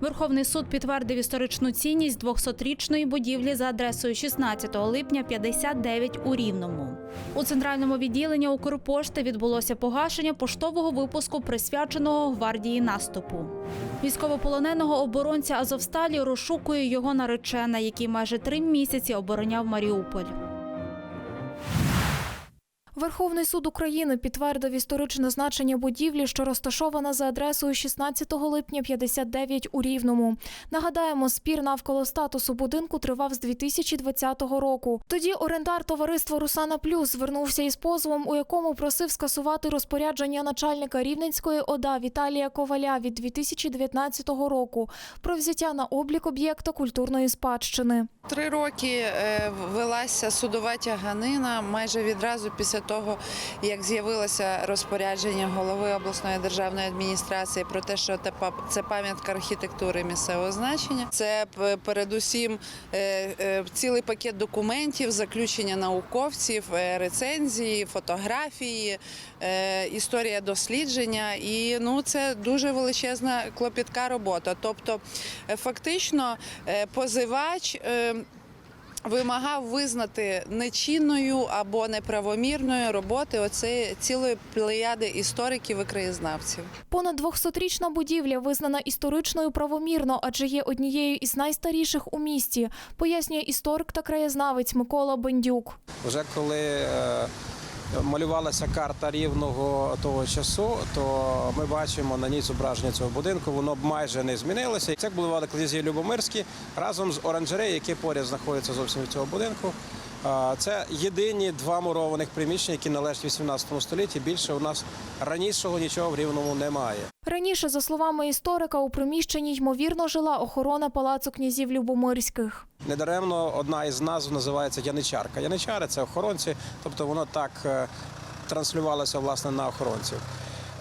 Верховний суд підтвердив історичну цінність 200-річної будівлі за адресою 16 липня 59 у Рівному. У центральному відділенні Укрпошти відбулося погашення поштового випуску, присвяченого гвардії наступу. Військовополоненого оборонця Азовсталі розшукує його наречена, який майже три місяці обороняв Маріуполь. Верховний суд України підтвердив історичне значення будівлі, що розташована за адресою 16 липня 59 у Рівному. Нагадаємо, спір навколо статусу будинку тривав з 2020 року. Тоді орендар товариства Русана Плюс звернувся із позовом, у якому просив скасувати розпорядження начальника Рівненської ОДА Віталія Коваля від 2019 року про взяття на облік об'єкта культурної спадщини. Три роки е, велася судова тяганина майже відразу після того, як з'явилося розпорядження голови обласної державної адміністрації про те, що це пам'ятка архітектури місцевого значення. Це передусім е, е, цілий пакет документів, заключення науковців, е, рецензії, фотографії, історія дослідження. І ну це дуже величезна клопітка робота. Тобто, фактично, позивач. Вимагав визнати нечинною або неправомірною роботи оцеї цілої плеяди істориків і краєзнавців. Понад 200-річна будівля визнана історичною правомірно, адже є однією із найстаріших у місті, пояснює історик та краєзнавець Микола Бендюк. Вже коли е, малювалася карта рівного того часу, то ми бачимо на ній зображення цього будинку. Воно майже не змінилося. Це бульвар князі Любомирські разом з оранжереєю, які поряд знаходяться зовсім від цього будинку. Це єдині два мурованих приміщення, які належать 18 столітті. Більше у нас ранішого нічого в рівному немає. Раніше, за словами історика, у приміщенні ймовірно жила охорона палацу князів Любомирських. Недаремно одна із назв називається Яничарка. Яничари це охоронці, тобто воно так е, транслювалося власне на охоронців.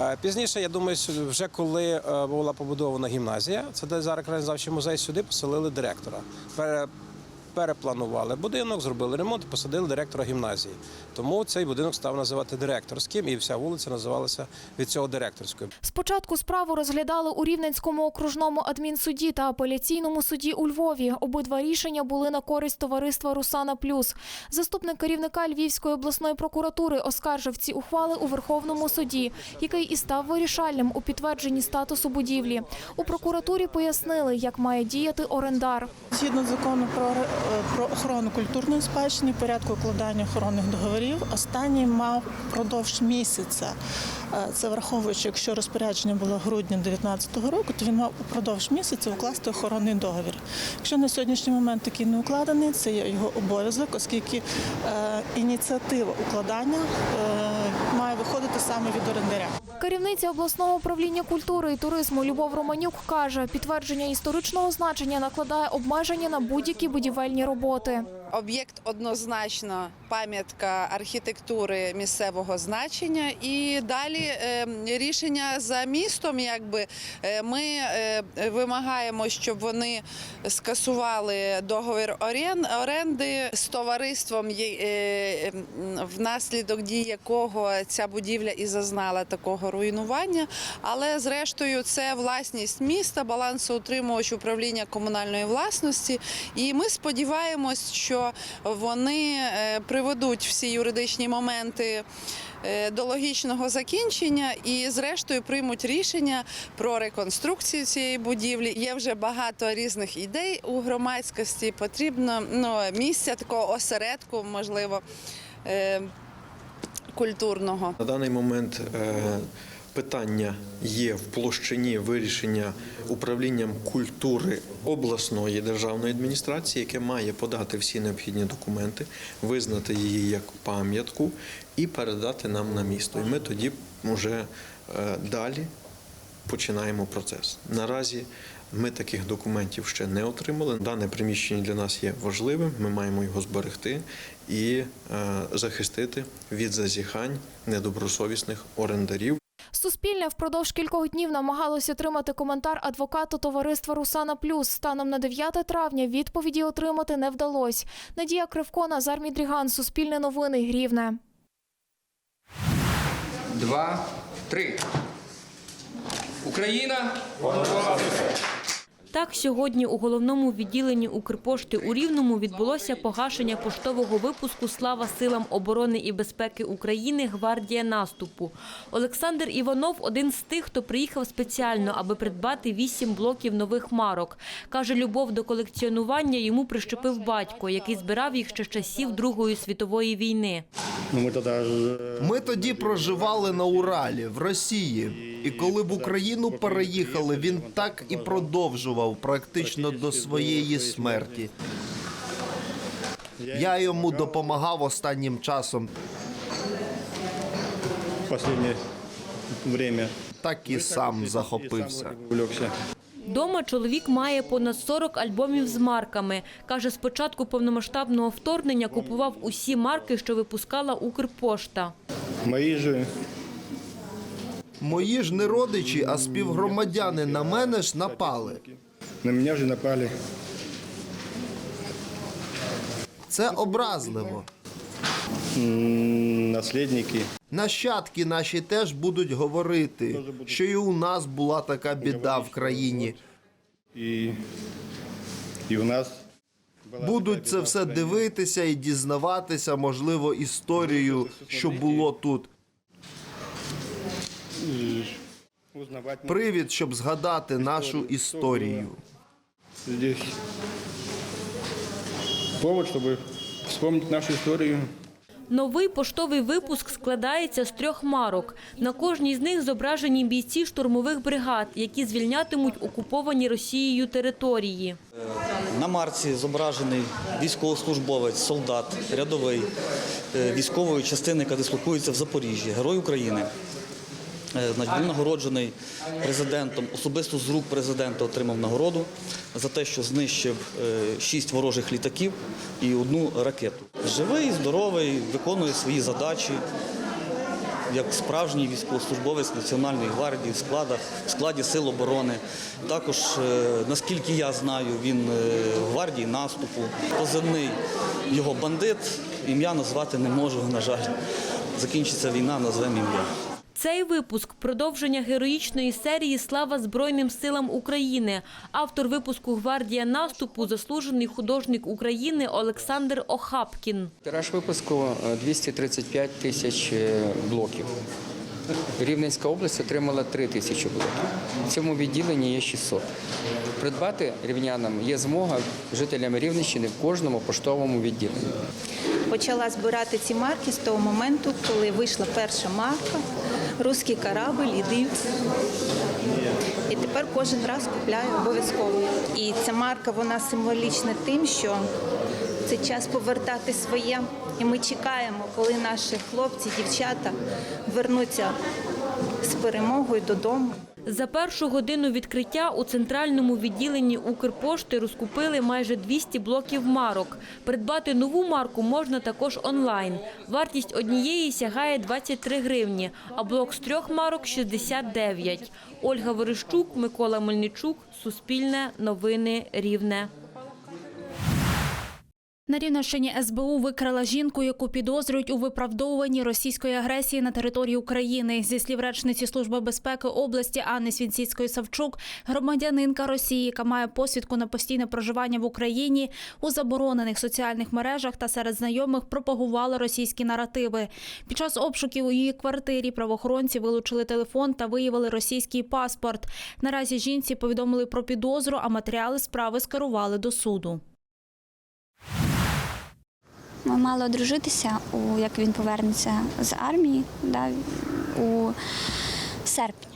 Е, Пізніше, я думаю, вже коли е, була побудована гімназія, це де зараз краєзнавчий музей, сюди поселили директора. Пере- Перепланували будинок, зробили ремонт, і посадили директора гімназії. Тому цей будинок став називати директорським, і вся вулиця називалася від цього директорською. Спочатку справу розглядали у Рівненському окружному адмінсуді та апеляційному суді у Львові. Обидва рішення були на користь товариства Русана Плюс. Заступник керівника Львівської обласної прокуратури оскаржив ці ухвали у Верховному суді, який і став вирішальним у підтвердженні статусу будівлі. У прокуратурі пояснили, як має діяти орендар. Згідно закону про, про охорону культурної спадщини, порядку укладання охоронних договорів, останній мав впродовж місяця. е, Це враховуючи, якщо розпорядження було грудня 2019 року, то він мав упродовж місяця укласти охоронний договір. Якщо на сьогоднішній момент такий не укладений, це є його обов'язок, оскільки е, ініціатива укладання е, має виходити саме від орендаря. Керівниця обласного управління культури і туризму Любов Романюк каже, підтвердження історичного значення накладає обмеження на будь-які будівельні роботи. Об'єкт однозначно пам'ятка архітектури місцевого значення. І далі е, рішення за містом, якби е, ми е, вимагаємо, щоб вони скасували договір оренди з товариством, внаслідок дій якого ця будівля і зазнала такого руйнування. Але зрештою це власність міста, балансоутримувач управління комунальної власності. І ми сподіваємось, що вони е, приведуть всі юридичні моменти. е, До логічного закінчення і, зрештою, приймуть рішення про реконструкцію цієї будівлі. Є вже багато різних ідей у громадськості. Потрібно ну, місця такого осередку, можливо, е, культурного. На даний момент е, питання є в площині вирішення управлінням культури обласної державної адміністрації, яке має подати всі необхідні документи, визнати її як пам'ятку і передати нам на місто. І ми тоді вже е, далі починаємо процес. Наразі ми таких документів ще не отримали. Дане приміщення для нас є важливим. Ми маємо його зберегти і е, захистити від зазіхань недобросовісних орендарів. Суспільне впродовж кількох днів намагалося отримати коментар адвоката товариства Русана Плюс. Станом на 9 травня відповіді отримати не вдалось. Надія Кривко, Назар Мідріган, Суспільне новини, Грівне. два, три. Україна Так, сьогодні у головному відділенні Укрпошти у Рівному відбулося погашення поштового випуску «Слава силам оборони і безпеки України. Гвардія наступу». Олександр Іванов – один з тих, хто приїхав спеціально, аби придбати вісім блоків нових марок. Каже, любов до колекціонування йому прищепив батько, який збирав їх ще з часів Другої світової війни. Ну, ми тоді Ми тоді проживали на Уралі в Росії. І коли в Україну переїхали, він так і продовжував практично до своєї смерті. Я йому допомагав останнім часом, останнє время так і сам захопився. Дома чоловік має понад 40 альбомів з марками. Каже, з початку повномасштабного вторгнення купував усі марки, що випускала Укрпошта. Мої ж Мої ж не родичі, а співгромадяни на мене ж напали. на мене вже напали. Це образливо. Наслідники. Нащадки наші теж будуть говорити, що і у нас була така біда в країні. І, і у нас Будуть це все дивитися і дізнаватися, можливо, історію, що було тут. Привід, щоб згадати нашу історію. здесь повод, щоб вспомнити нашу історію. Новий поштовий випуск складається з трьох марок. На кожній з них зображені бійці штурмових бригад, які звільнятимуть окуповані Росією території. На марці зображений військовослужбовець, солдат, рядовий е, військової частини, яка дислокується в Запоріжжі, герой України. Е, Був нагороджений президентом, особисто з рук президента отримав нагороду за те, що знищив е, шість ворожих літаків і одну ракету. Живий, здоровий, виконує свої задачі як справжній військовослужбовець Національної гвардії в складах в складі сил оборони. Також, е, наскільки я знаю, він гвардії наступу. Позивний його бандит. Ім'я назвати не можу, на жаль. Закінчиться війна, назвемо ім'я. Цей випуск – продовження героїчної серії «Слава Збройним силам України». Автор випуску «Гвардія наступу» – заслужений художник України Олександр Охапкін. Тираж випуску е, 235 тисяч е, блоків. Рівненська область отримала 3 тисячі блоків. В цьому відділенні є 600. Придбати рівнянам є змога жителям Рівненщини в кожному поштовому відділенні. Почала збирати ці марки з того моменту, коли вийшла перша марка, русський корабль, іди. І тепер кожен раз купляю обов'язково. І ця марка вона символічна тим, що це час повертати своє. І ми чекаємо, коли наші хлопці, дівчата вернуться з перемогою додому. За першу годину відкриття у центральному відділенні Укрпошти розкупили майже 200 блоків марок. Придбати нову марку можна також онлайн. Вартість однієї сягає 23 гривні, а блок з трьох марок – 69. Ольга Верещук, Микола Мельничук, Суспільне, Новини, Рівне. На Рівненщині СБУ викрала жінку, яку підозрюють у виправдовуванні російської агресії на території України. Зі слів речниці Служби безпеки області Анни Свінціцької Савчук, громадянинка Росії, яка має посвідку на постійне проживання в Україні, у заборонених соціальних мережах та серед знайомих пропагувала російські наративи. Під час обшуків у її квартирі правоохоронці вилучили телефон та виявили російський паспорт. Наразі жінці повідомили про підозру, а матеріали справи скерували до суду. Ми мали одружитися, у, як він повернеться з армії да, у серпні.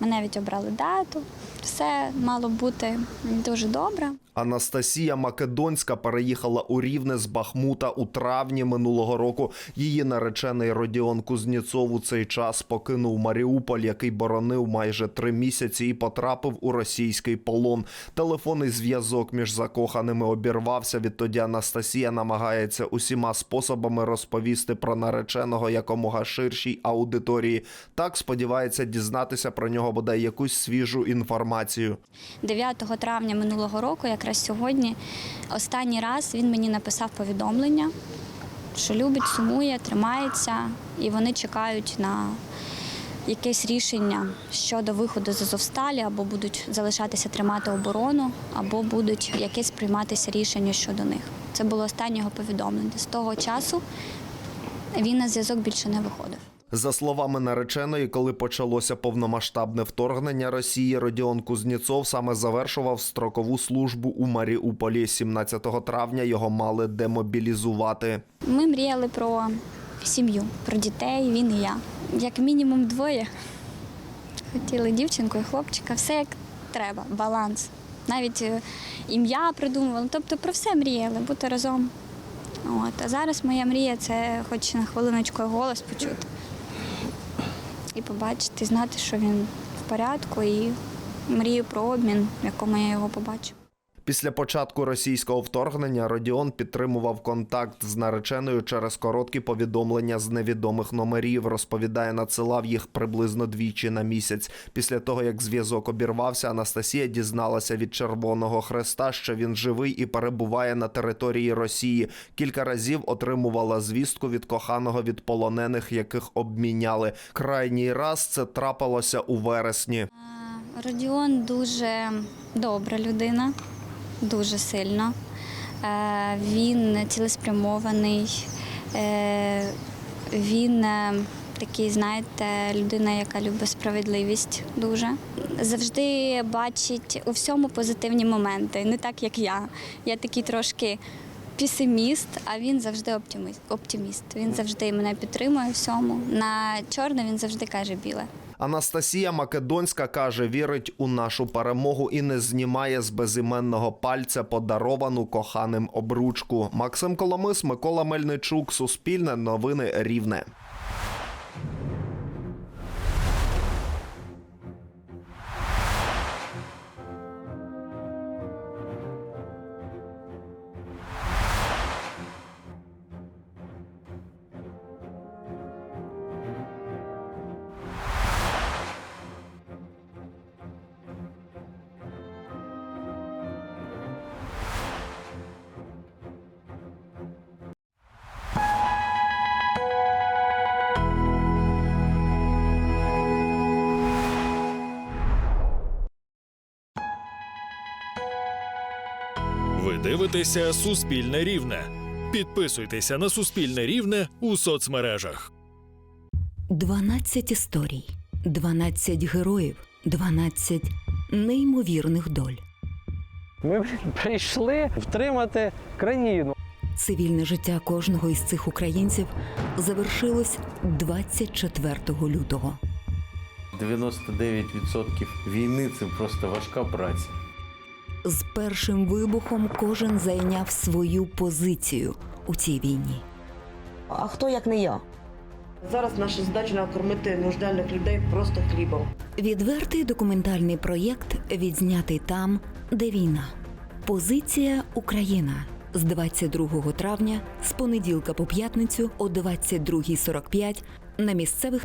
Ми навіть обрали дату. Все мало бути дуже добре. Анастасія Македонська переїхала у Рівне з Бахмута у травні минулого року. Її наречений Родіон Кузніцов у цей час покинув Маріуполь, який боронив майже три місяці, і потрапив у російський полон. Телефонний зв'язок між закоханими обірвався. Відтоді Анастасія намагається усіма способами розповісти про нареченого якомога ширшій аудиторії. Так сподівається дізнатися про нього бодай якусь свіжу інформацію. 9 травня минулого року, якраз сьогодні, останній раз він мені написав повідомлення, що любить, сумує, тримається, і вони чекають на якесь рішення щодо виходу з Азовсталі, або будуть залишатися тримати оборону, або будуть якесь прийматися рішення щодо них. Це було останнє його повідомлення. З того часу він на зв'язок більше не виходив. За словами нареченої, коли почалося повномасштабне вторгнення Росії, Родіон Кузніцов саме завершував строкову службу у Маріуполі. 17 травня його мали демобілізувати. Ми мріяли про сім'ю, про дітей, він і я. Як мінімум двоє. Хотіли дівчинку і хлопчика, все як треба, баланс. Навіть е, ім'я придумували, тобто про все мріяли, бути разом. От. А зараз моя мрія це хоч на хвилиночку голос почути. І побачити, знати, що він в порядку, і мрію про обмін, в якому я його побачу. Після початку російського вторгнення Родіон підтримував контакт з нареченою через короткі повідомлення з невідомих номерів. Розповідає, надсилав їх приблизно двічі на місяць. Після того, як зв'язок обірвався, Анастасія дізналася від Червоного Хреста, що він живий і перебуває на території Росії. Кілька разів отримувала звістку від коханого від полонених, яких обміняли. Крайній раз це трапилося у вересні. Родіон дуже добра людина, дуже сильно. Е, Він цілеспрямований, е, він е, такий, знаєте, людина, яка любить справедливість дуже. Завжди бачить у всьому позитивні моменти, не так, як я. Я такий трошки песиміст, а він завжди оптиміст. оптиміст. Він завжди мене підтримує у всьому. На чорне він завжди каже біле. Анастасія Македонська каже, вірить у нашу перемогу і не знімає з безіменного пальця подаровану коханим обручку. Максим Коломис, Микола Мельничук, Суспільне, Новини Рівне. Ви дивитеся Суспільне Рівне. Підписуйтеся на Суспільне Рівне у соцмережах. 12 історій, 12 героїв, 12 неймовірних доль. Ми прийшли втримати країну. Цивільне життя кожного із цих українців завершилось 24 лютого. 99% війни це просто важка праця. З першим вибухом кожен зайняв свою позицію у цій війні. А хто як не я? Зараз наша задача накормити нужденних людей просто хлібом. Відвертий документальний проєкт відзнятий там, де війна. Позиція Україна з 22 травня з понеділка по п'ятницю о 22.45 на місцевих